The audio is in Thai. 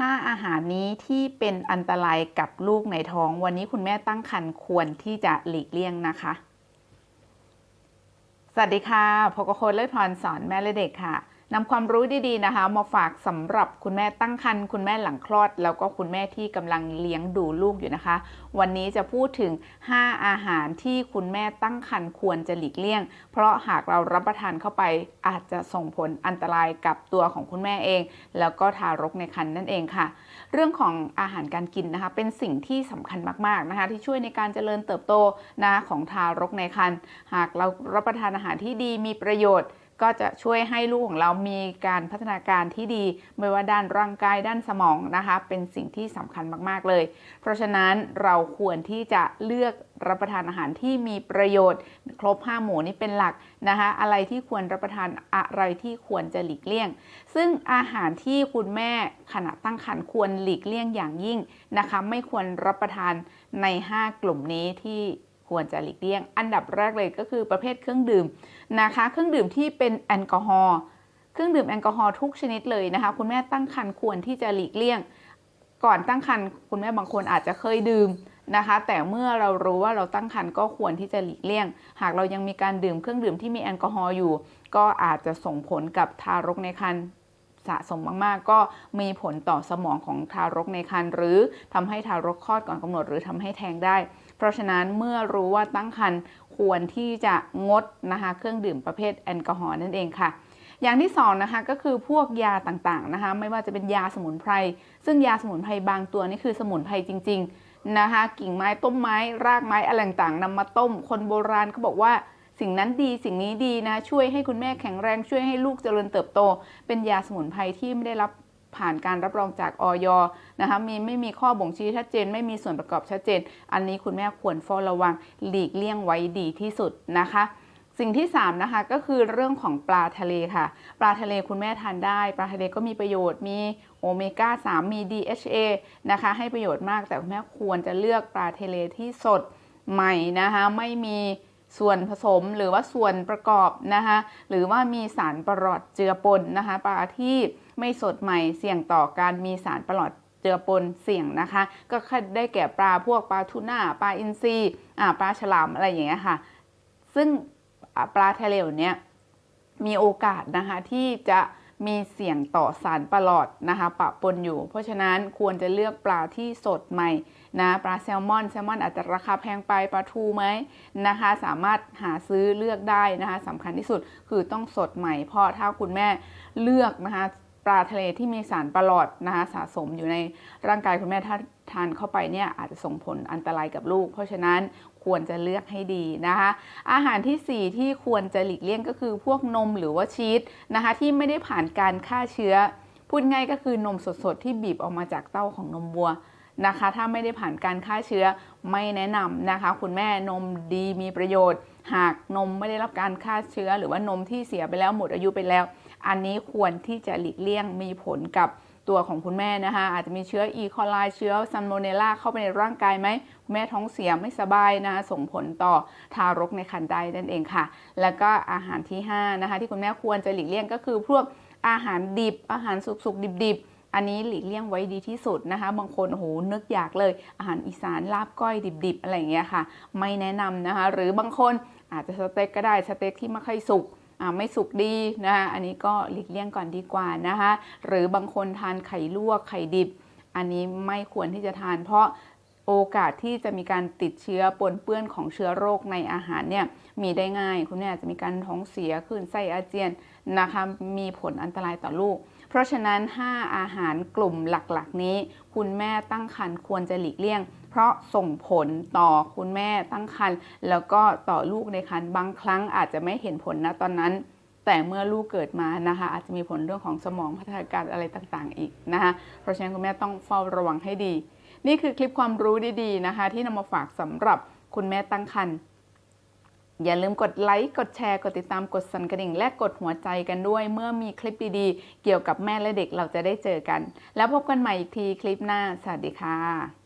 5 อาหารนี้ที่เป็นอันตรายกับลูกในท้อง วันนี้คุณแม่ตั้งครรภ์ควรที่จะหลีกเลี่ยงนะคะ สวัสดีค่ะพกโค้ชเลิศพรสอนแม่และเด็กค่ะ นำความรู้ดีๆนะคะ มาฝากสำหรับคุณแม่ตั้งครรภ์คุณแม่หลังคลอด แล้วก็คุณแม่ที่กำลังเลี้ยงดูลูกอยู่นะคะ วันนี้จะพูดถึง 5 อาหารที่คุณแม่ตั้งครรภ์ควรจะหลีกเลี่ยง เพราะหากเรารับประทานเข้าไปอาจจะส่งผลอันตรายกับตัวของคุณแม่เอง แล้วก็ทารกในครรภ์นั่นเองค่ะ เรื่องของอาหารการกินนะคะ เป็นสิ่งที่สำคัญมากๆนะคะ ที่ช่วยในการเจริญเติบโตนะของทารกในครรภ์หากเรารับประทานอาหารที่ดีมีประโยชน์ ก็จะช่วยให้ลูกของเรามีการพัฒนาการที่ดี ไม่ว่าด้านร่างกายด้านสมองนะคะ เป็นสิ่งที่สำคัญมากๆเลย เพราะฉะนั้นเราควรที่จะเลือกรับประทานอาหารที่มีประโยชน์ ครบ5หมู่นี้เป็นหลักนะคะ อะไรที่ควรรับประทานอะไรที่ควรจะหลีกเลี่ยง ซึ่งอาหารที่คุณแม่ขณะตั้งครรภ์ควรหลีกเลี่ยงอย่างยิ่งนะคะ ไม่ควรรับประทานใน 5 กลุ่มนี้ที่ ควรจะหลีกเลี่ยง อันดับแรกเลยก็คือประเภทเครื่องดื่มนะคะ เครื่องดื่มที่เป็นแอลกอฮอล์เครื่องดื่มแอลกอฮอล์ทุกชนิดเลยนะคะ คุณแม่ตั้งครรภ์ควรที่จะหลีกเลี่ยง ก่อนตั้งครรภ์คุณแม่บางคนอาจจะเคยดื่มนะคะ แต่เมื่อเรารู้ว่าเราตั้งครรภ์ก็ควรที่จะหลีกเลี่ยง หากเรายังมีการดื่มเครื่องดื่มที่มีแอลกอฮอล์อยู่ ก็อาจจะส่งผลกับทารกในครรภ์สะสมมาก ๆ ก็มีผลต่อสมองของทารกในครรภ์หรือทำให้ทารกคลอดก่อนกำหนด หรือทำให้แท้งได้ เพราะฉะนั้นเมื่อรู้ว่าตั้งครรภ์ควรที่จะงดนะคะเครื่องดื่มประเภทแอลกอฮอล์นั่นเองค่ะ อย่างที่สองนะคะก็คือพวกยาต่างๆนะคะไม่ว่าจะเป็นยาสมุนไพร ซึ่งยาสมุนไพรบางตัวนี่คือสมุนไพรจริง ๆนะคะกิ่งไม้ต้นไม้ รากไม้อะไรต่างๆนำมาต้ม คนโบราณเขาบอกว่าสิ่งนั้นดีสิ่งนี้ดีนะช่วยให้คุณแม่แข็งแรงช่วยให้ลูกเจริญเติบโต เป็นยาสมุนไพรที่ไม่ได้รับ ผ่านการรับรองจากออยนะคะมีไม่มีข้อบ่งชี้ชัดเจน ไม่มีส่วนประกอบชัดเจน อันนี้คุณแม่ควรเฝ้าระวังหลีกเลี่ยงไว้ดีที่สุดนะคะสิ่งที่3นะคะก็คือเรื่องของปลาทะเลค่ะ ปลาทะเลคุณแม่ทานได้ ปลาทะเลก็มีประโยชน์มีโอเมก้า 3 มี DHA นะคะให้ประโยชน์มากแต่คุณแม่ควรจะเลือกปลาทะเลที่สดใหม่นะคะไม่มีส่วนผสมหรือว่าส่วนประกอบนะคะหรือว่ามีสารประหลอดเจือปนนะคะปลาที่ ไม่สดใหม่ เสี่ยงต่อการมีสารประหลอดเจือปนเสี่ยงนะคะ ก็ได้แก่ปลาพวกปลาทูน่าปลาอินทรีปลาฉลามอะไรอย่างเงี้ยค่ะ ซึ่งปลาทะเลเนี้ยมีโอกาสนะคะที่จะมีเสี่ยงต่อสารประหลอดนะคะปะปนอยู่ เพราะฉะนั้นควรจะเลือกปลาที่สดใหม่นะปลาแซลมอนแซลมอนอาจจะราคาแพงไปปลาทูไหมนะคะ สามารถหาซื้อเลือกได้นะคะสำคัญที่สุดคือต้องสดใหม่เพราะถ้าคุณแม่เลือกนะคะ ปลาทะเลที่มีสารประหลอดนะคะสะสมอยู่ในร่างกายคุณแม่ถ้าทานเข้าไปเนี่ยอาจจะส่งผลอันตรายกับลูก เพราะฉะนั้นควรจะเลือกให้ดีนะคะ อาหารที่ 4 ที่ควรจะหลีกเลี่ยงก็คือพวกนมหรือว่าชีสนะคะที่ไม่ได้ผ่านการฆ่าเชื้อ พูดง่ายก็คือนมสดๆ ที่บีบออกมาจากเต้าของนมวัวนะคะ ถ้าไม่ได้ผ่านการฆ่าเชื้อไม่แนะนำนะคะ คุณแม่นมดีมีประโยชน์ หากนมไม่ได้รับการฆ่าเชื้อ หรือว่านมที่เสียไปแล้วหมดอายุไปแล้ว อันนี้ควรที่จะหลีกเลี่ยงมีผลกับตัวของคุณแม่นะคะอาจจะมีเชื้ออีโคไลเชื้อซันโมเนล่าเข้าไปในร่างกายไหมแม่ท้องเสียไม่สบายนะคะส่งผลต่อทารกในครรภ์ได้นั่นเองค่ะ แล้วก็อาหารที่5นะคะที่คุณแม่ควรจะหลีกเลี่ยงก็คือพวกอาหารดิบ อาหารสุกๆดิบๆอันนี้หลีกเลี่ยงไว้ดีที่สุดนะคะ บางคนโอ้โหนึกอยากเลย อาหารอีสานลาบก้อยดิบๆ อะไรอย่างเงี้ยค่ะ ไม่แนะนำนะคะ หรือบางคนอาจจะสเต็กก็ได้สเต็กที่ไม่ค่อยสุก ไม่สุกดีนะคะอันนี้ก็หลีกเลี่ยงก่อนดีกว่านะคะหรือบางคนทานไข่ลวกไข่ดิบ อันนี้ไม่ควรที่จะทาน เพราะโอกาสที่จะมีการติดเชื้อปนเปื้อนของเชื้อโรคในอาหารเนี่ยมีได้ง่าย คุณแม่อาจจะมีการท้องเสียขึ้นไส้อาเจียนนะคะมีผลอันตรายต่อลูก เพราะฉะนั้น 5 อาหารกลุ่มหลักๆ นี้ คุณแม่ตั้งครรภ์ควรจะหลีกเลี่ยง เพราะส่งผลต่อคุณแม่ตั้งครรภ์แล้วก็ต่อลูกในครรภ์บางครั้งอาจจะไม่เห็นผลนะตอนนั้น แต่เมื่อลูกเกิดมานะคะ อาจจะมีผลเรื่องของสมองพัฒนาการอะไรต่างๆ อีกนะคะเพราะฉะนั้นคุณแม่ต้องเฝ้าระวังให้ดี นี่คือคลิปความรู้ดีๆนะคะ ที่นำมาฝากสำหรับคุณแม่ตั้งครรภ์อย่าลืมกดไลค์ กดแชร์ กดติดตาม กดสั่นกระดิ่ง และกดหัวใจกันด้วย เมื่อมีคลิปดีๆ เกี่ยวกับแม่และเด็กเราจะได้เจอกัน แล้วพบกันใหม่อีกทีคลิปหน้า สวัสดีค่ะ